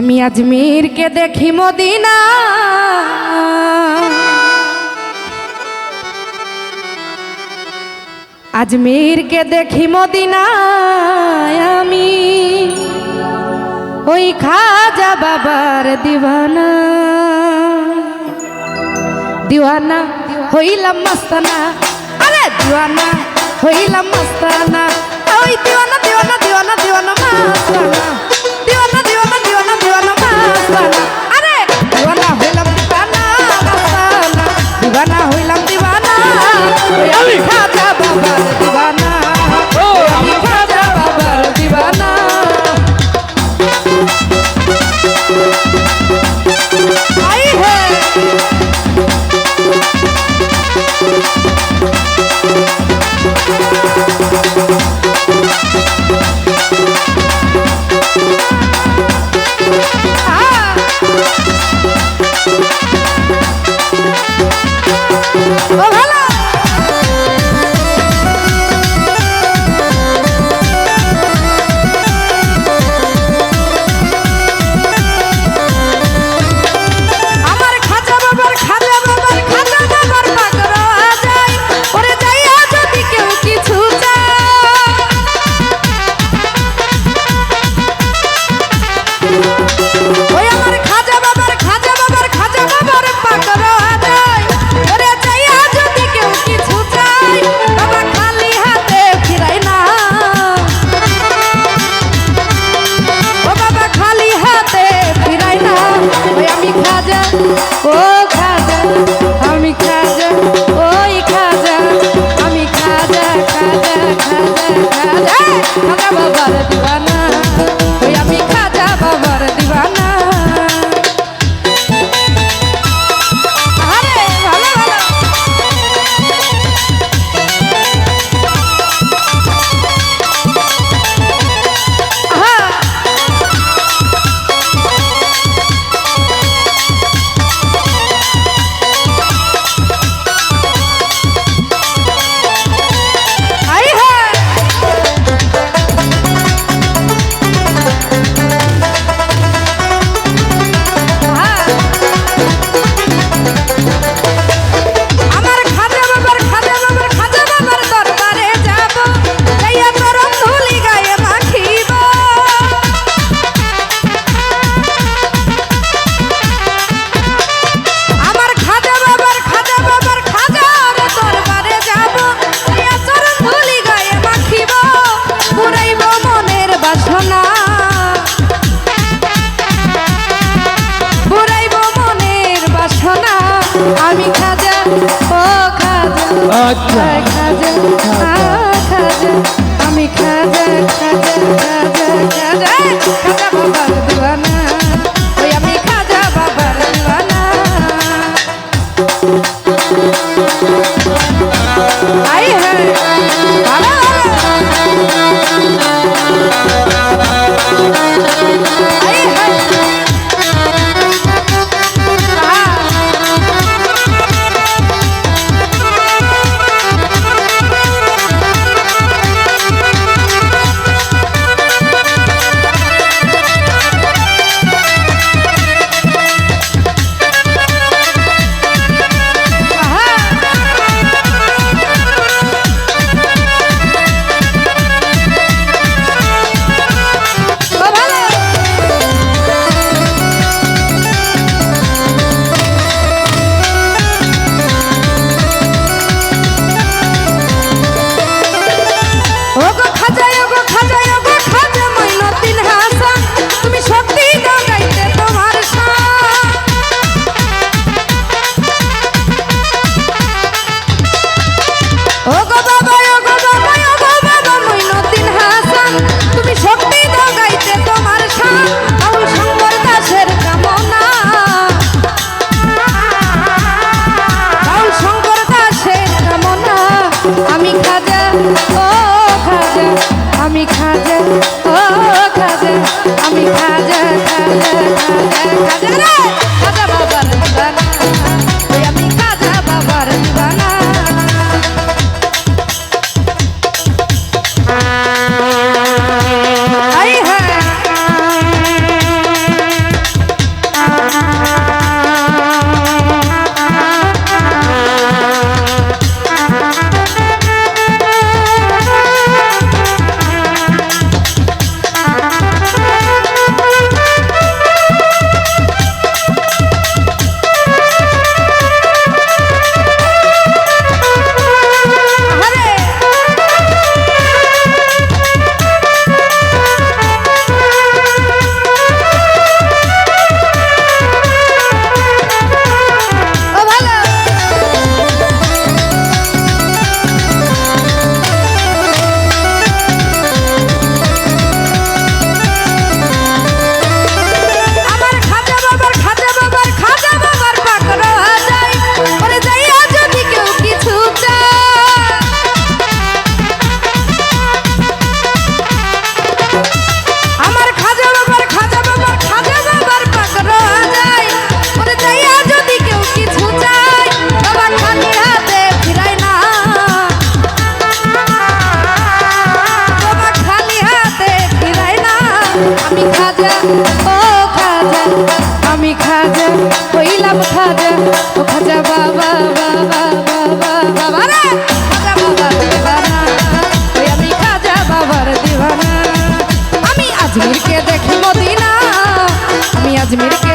আমি আজমিরকে দেখি মদিনা। আজমিরকে দেখি মদিনা আমি। ওই খাজা বাবার দিওয়ানা। দিওয়ানা হইলাম মাস্তানা। আরে দিওয়ানা হইলাম মাস্তানা। ওই দিওয়ানা দিওয়ানা দিওয়ানা দিওয়ানা মাস্তানা। আচ্ছা খাজা খাজা আমি খাজা খাজা খাজা খাজা খাজা হইলাম খাজা ও খাজা বাবা বাবা বাবা বাবা রে! খাজা বাবা দেবানা, ওই আমি খাজা বাবার দেবানা। আমি আজমিরকে দেখি মদিনা, আমি আজমিরকে